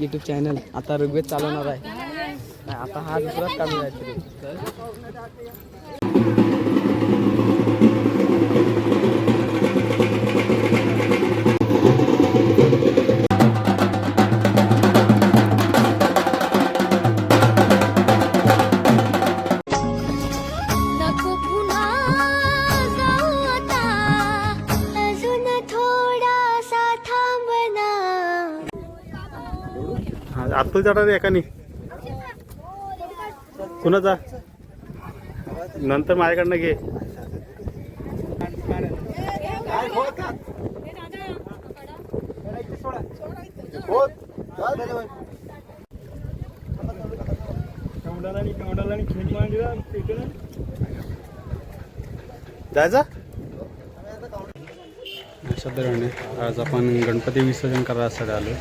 YouTube channel आता ऋग्वेद चालवणार आहे. आता हा दुसराच चालू आहे. आत्ता जाणार कुणा कुणाचा? नंतर माझ्याकडनं घे. जायचा अशा आज आपण गणपती विसर्जन करायसाठी आलो.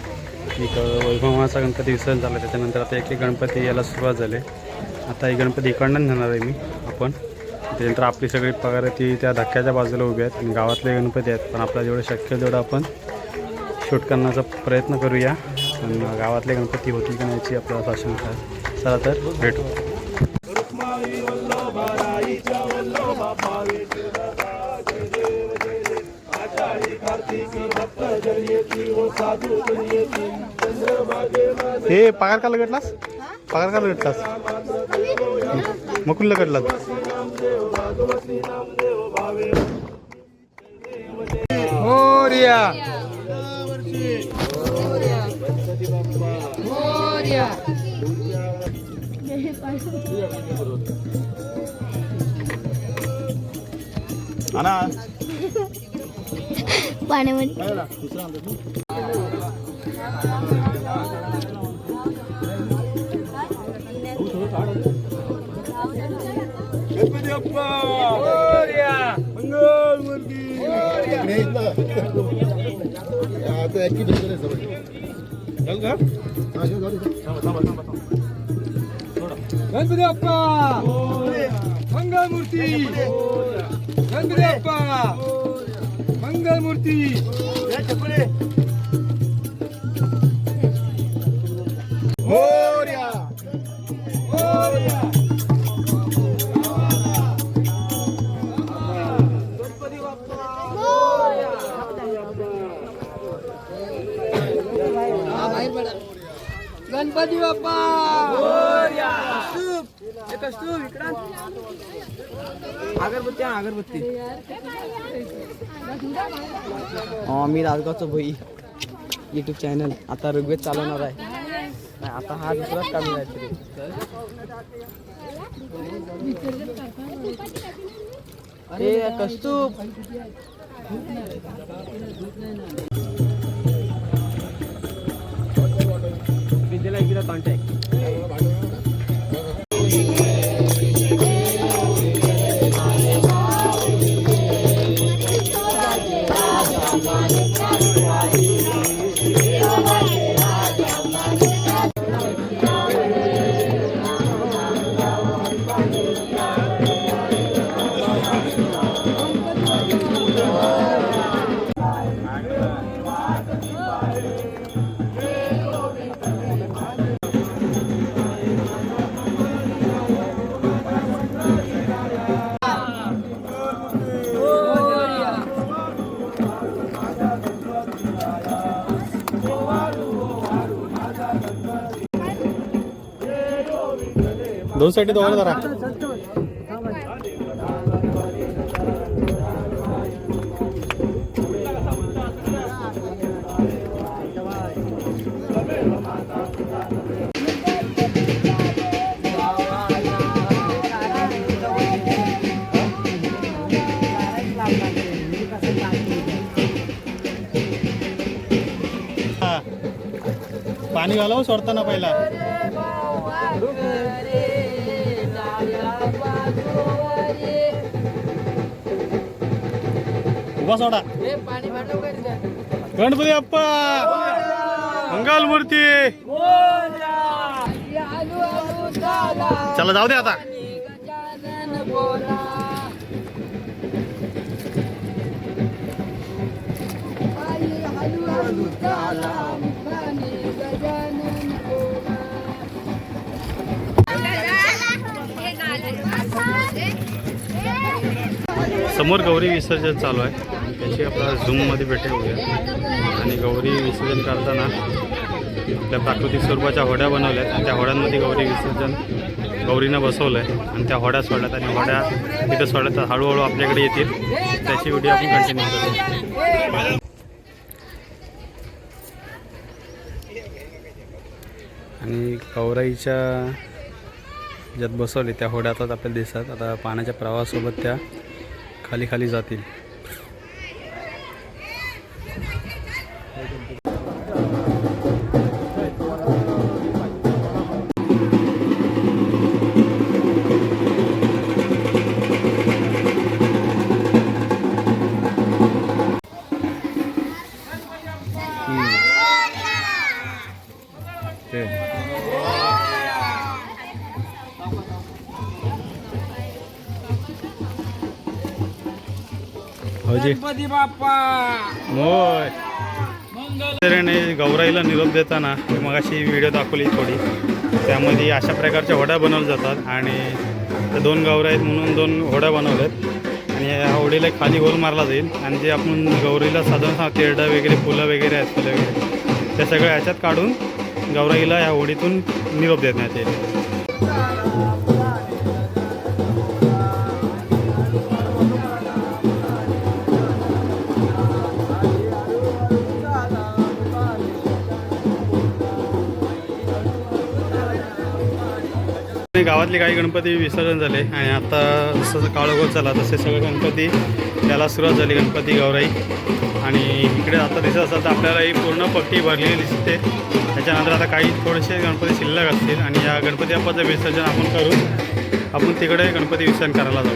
एक वैभवाचा गणपती विसर्जन झाला त्याच्यानंतर आता एक एक गणपती यायला सुरुवात झाली. आता एक गणपती इकडनं नेणार आहे मी आपण. त्याच्यानंतर आपली सगळी पगार ती त्या धक्क्याच्या बाजूला उभी आहेत. आणि गावातले गणपती आहेत पण आपला जेवढं शक्य तेवढं आपण शूट करण्याचा प्रयत्न करूया. आणि गावातले गणपती होतील की नाही याची आपल्याला भाषण चला तर भेटू. हे पगार का लगटलास पगार का लगटलास मग कुठला लगटलास रिया आणा पाण्यामध्ये गणपती मंगळमूर्ती! गणपती मंगळमूर्ती कस्तू विक्रांत? अगरबत्ती हा मी राजगावचं भाई. यूट्यूब चॅनल आता ऋग्वेद चालवणार आहे. नाही, आता हा दुसराच काढून आहे अरे कस्तूप. दोन साठी दोघांना जरा पाणी घालावं सोडताना पहिला. बसवडा गणपती अप्पा मंगल मूर्ती चला जाऊ दे आता. समोर गौरी विसर्जन चालू आहे. त्याची आपला झूममध्ये भेटे होऊया आणि गौरी विसर्जन करताना आपल्या प्राकृतिक स्वरूपाच्या होड्या बनवल्या आहेत आणि त्या होड्यांमध्ये गौरी विसर्जन गौरीनं बसवलं आहे आणि त्या होड्या सोडल्यात आणि होड्या तिथं सोडल्यात. हळूहळू आपल्याकडे येतील. त्याची व्हिडिओ आपण कंटिन्यू करू. आणि गौराईच्या ज्यात बसवले त्या होड्यातच आपल्याला दिसतात. आता पाण्याच्या प्रवाहासोबत त्या खाली खाली जातील. Vai, papá! Muito! गौराईला निरोप देताना मग मगाशी व्हिडिओ दाखवली थोडी. त्यामध्ये अशा प्रकारच्या होड्या बनवल्या जातात आणि दोन गौराईत आहेत म्हणून दोन होड्या बनवल्यात आणि या होडीला खाली होल मारला जाईल आणि जे आपण गौरीला साधारण तेरडं वगैरे फुलं वगैरे आहेत फुलं वगैरे त्या सगळ्या ह्याच्यात काढून गौराईला या होडीतून निरोप देण्यात येईल. गावातले काही गणपती विसर्जन झाले आणि आता जसं काळोखत झाला तसे सगळे गणपती त्याला सुरुवात झाली गणपती गौराई आणि इकडे आता दिसत असेल तर आपल्याला ही पूर्ण पट्टी भरलेली दिसते. त्याच्यानंतर आता काही थोडेसे गणपती शिल्लक असतील आणि या गणपती बाप्पाचं विसर्जन आपण करू आपण तिकडे गणपती विसर्जन करायला जाऊ.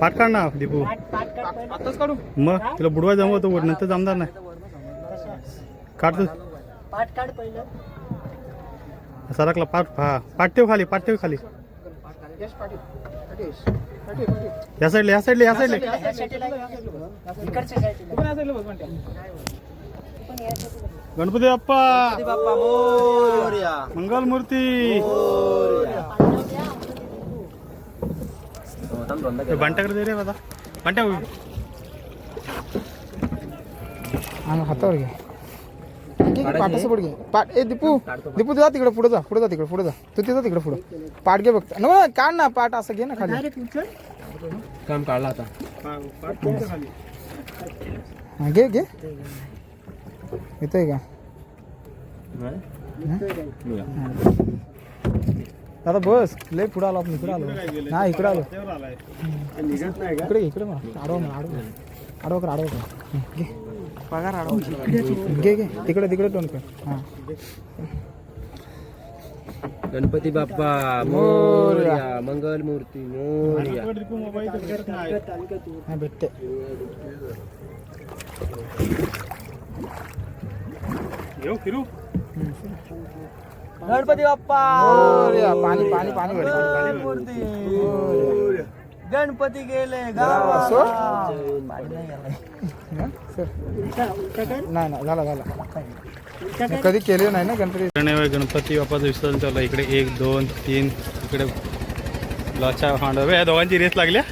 पाठ काढ ना दीपू. आताच काढू मग तुला बुडवा जमवतो वर नंतर जमणार नाही. काढतो पाठ काढ पहिलं सरकला पाठ हा पाठ ठेव खाली पाठ ठेव खाली. या साईडला या साईडला या साईडला या साईडला इकडच्या साईडला गणपती बाप्पा बाप्पा मोर्या मंगल मूर्ती बंट्याकडे दे रे दादा घे पाठ ए दीपू दीपू जा तिकडे पुढे जा पुढे जा तिकडे पुढे जा. तू तिथं तिकडे पुढे. पाठ घे बघ. न काढ ना पाठ असं घे ना खाली. काम काढला आता. घे घे. येतोय का? दादा बस. लय पुढे आलो आपण इकडे आलो. नाही इकडे आलो. इकडे इकडे मला आडवा मला आडवा आडवा कर आडवा कर हं, घे. पगार आडवा घे घे. तिकडे तिकडे टोन कर. हां. गणपती बाप्पा मोरया मंगल मूर्ती मोरया. हा भेटते. गणपती बाप्पा! मोरया. पाणी पाणी पाणी भर गणपती गेले नाही. हं, झाला झाला. कधी केले नाही ना गणपती? गणपती गणपती बाप्पाचं विसर्जन चाललं इकडे एक दोन तीन इकडे लॉच्या फांडव या दोघांची रेस लागल्या?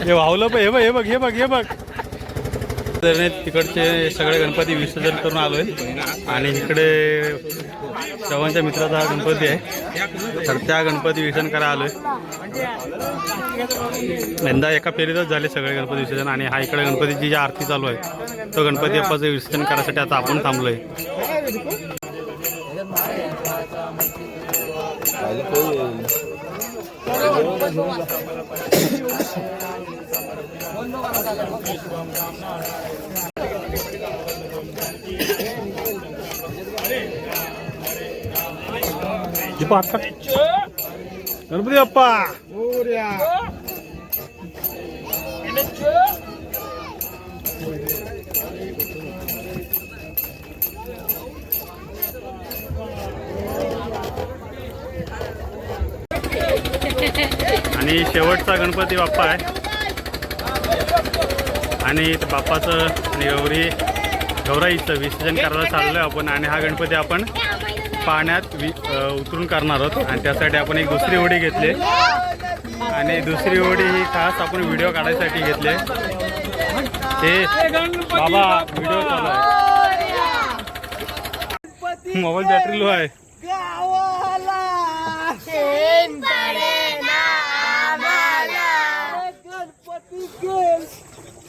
हे वाहलं पण हे बघ हे बघ हे बघ हे बघ. तर तिकडचे सगळे गणपती विसर्जन करून आलो आहे आणि इकडे चव्हाणच्या मित्राचा हा गणपती आहे. तर त्या गणपती विसर्जन करायला आलो आहे यंदा एका फेरीतच झाले सगळे गणपती विसर्जन आणि हा इकडे गणपतीची जी आरती चालू आहे तो गणपती बाप्पाचं विसर्जन करायसाठी आता आपण थांबलो आहे गणपती बाप्पा. आणि शेवटचा गणपती बाप्पा आहे. आणि बाप्पाचं आणि गौरी गौराईचं विसर्जन करायला चाललो आहे आपण आणि हा गणपती आपण पाण्यात वि उतरून करणार आहोत. आणि त्यासाठी आपण एक दुसरी होडी घेतली. आणि दुसरी होडी ही खास आपण व्हिडिओ काढायसाठी घेतली. ते बाबा व्हिडिओ चालू आहे. मोबाईल बॅटरी लो आहे.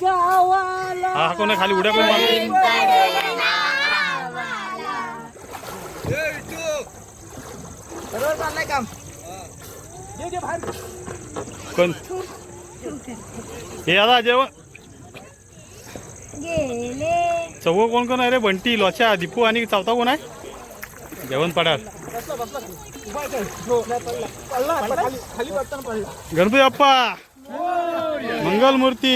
हा हा कोणा खाली उड्या पण मारतो कोण? हे आता जेवण. चौघ कोण कोण आहे रे? बंटी लोचा दीपू आणि चौथा कोण आहे? जेवण पडाल. गणपती बाप्पा. मंगल मूर्ती